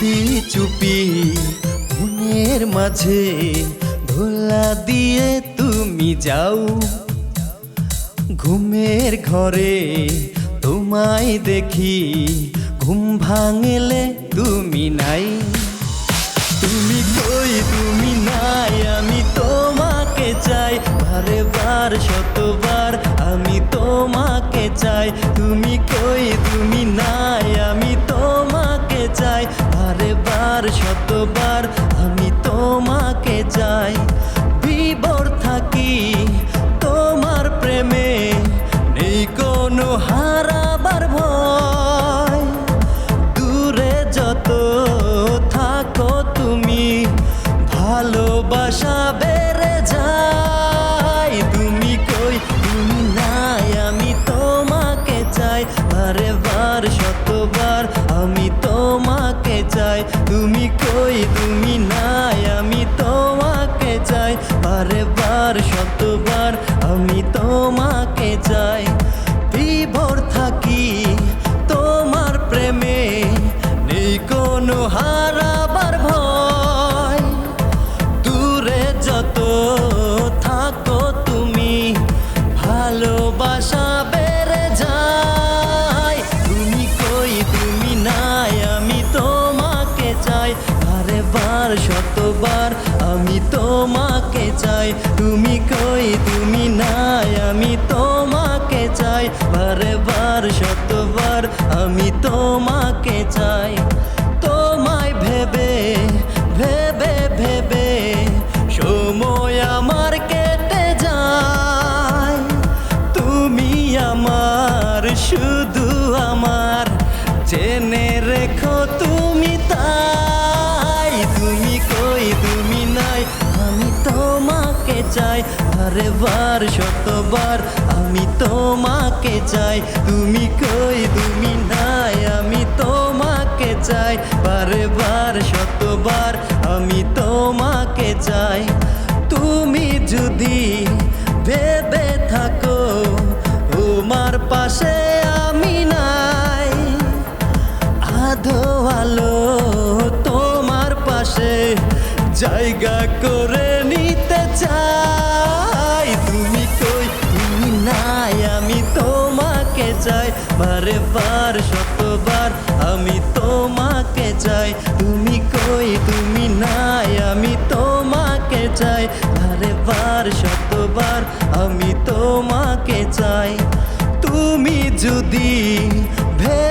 চুপি মনের মাঝে ধোলা দিয়ে তুমি যাও। ঘুমের ঘরে তোমায় দেখি, ঘুম ভাঙলে তুমি নাই। তুমি কই, তুমি নাই, আমি তোমাকে চাই, বারে বার শতবার ভালোবাসা বার শতবার, আমি তোমাকে চাই। তুমি কই, তুমি নাই, আমি তোমাকে চাই। বারে বার শতবার, আমি তোমাকে চাই। তোমায় ভেবে ভেবে ভেবে সময় আমার কেটে যায়। তুমি আমার, শুধু আমার। জেনে চাই। বারে বার, শতবার আমি তোমাকে চাই। তুমি কই, তুমি নাই, আমি তোমাকে চাই। বারে বার, শতবার আমি তোমাকে চাই। তুমি যদি ভেবে থাকো, তোমার পাশে আমি নাই। আধো আলো তোমার পাশে, জায়গা করে চাই, বারে বার, শতবার আমি তোমাকে চাই। তুমি কই, তুমি নাই, আমি তোমাকে চাই। বারে বার, শতবার আমি তোমাকে চাই। তুমি যদি ভেবে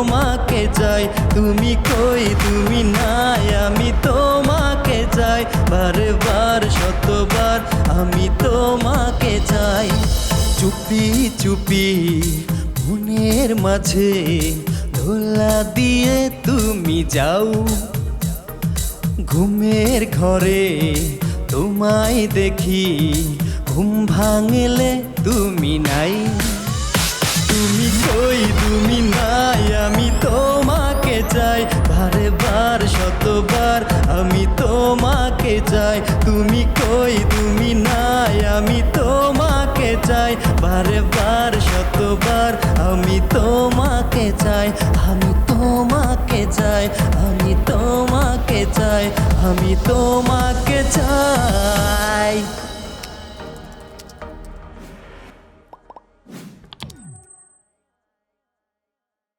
তোমাকে চাই। তুমি কই, তুমি নাই, আমি তোমাকে চাই। বারে বার, শতবার আমি তোমাকে চাই। চুপি চুপি, মনের মাঝে ধোলা দিয়ে তুমি যাও। ঘুমের ঘরে তোমায় দেখি, ঘুম ভাঙলে তুমি আমি তোমাকে চাই। তুমি কই, তুমি নাই, আমি তোমাকে চাই। বারে, বার, শতবার আমি তোমাকে চাই। আমি তোমাকে চাই, আমি তোমাকে চাই। আমি তোমাকে চাই।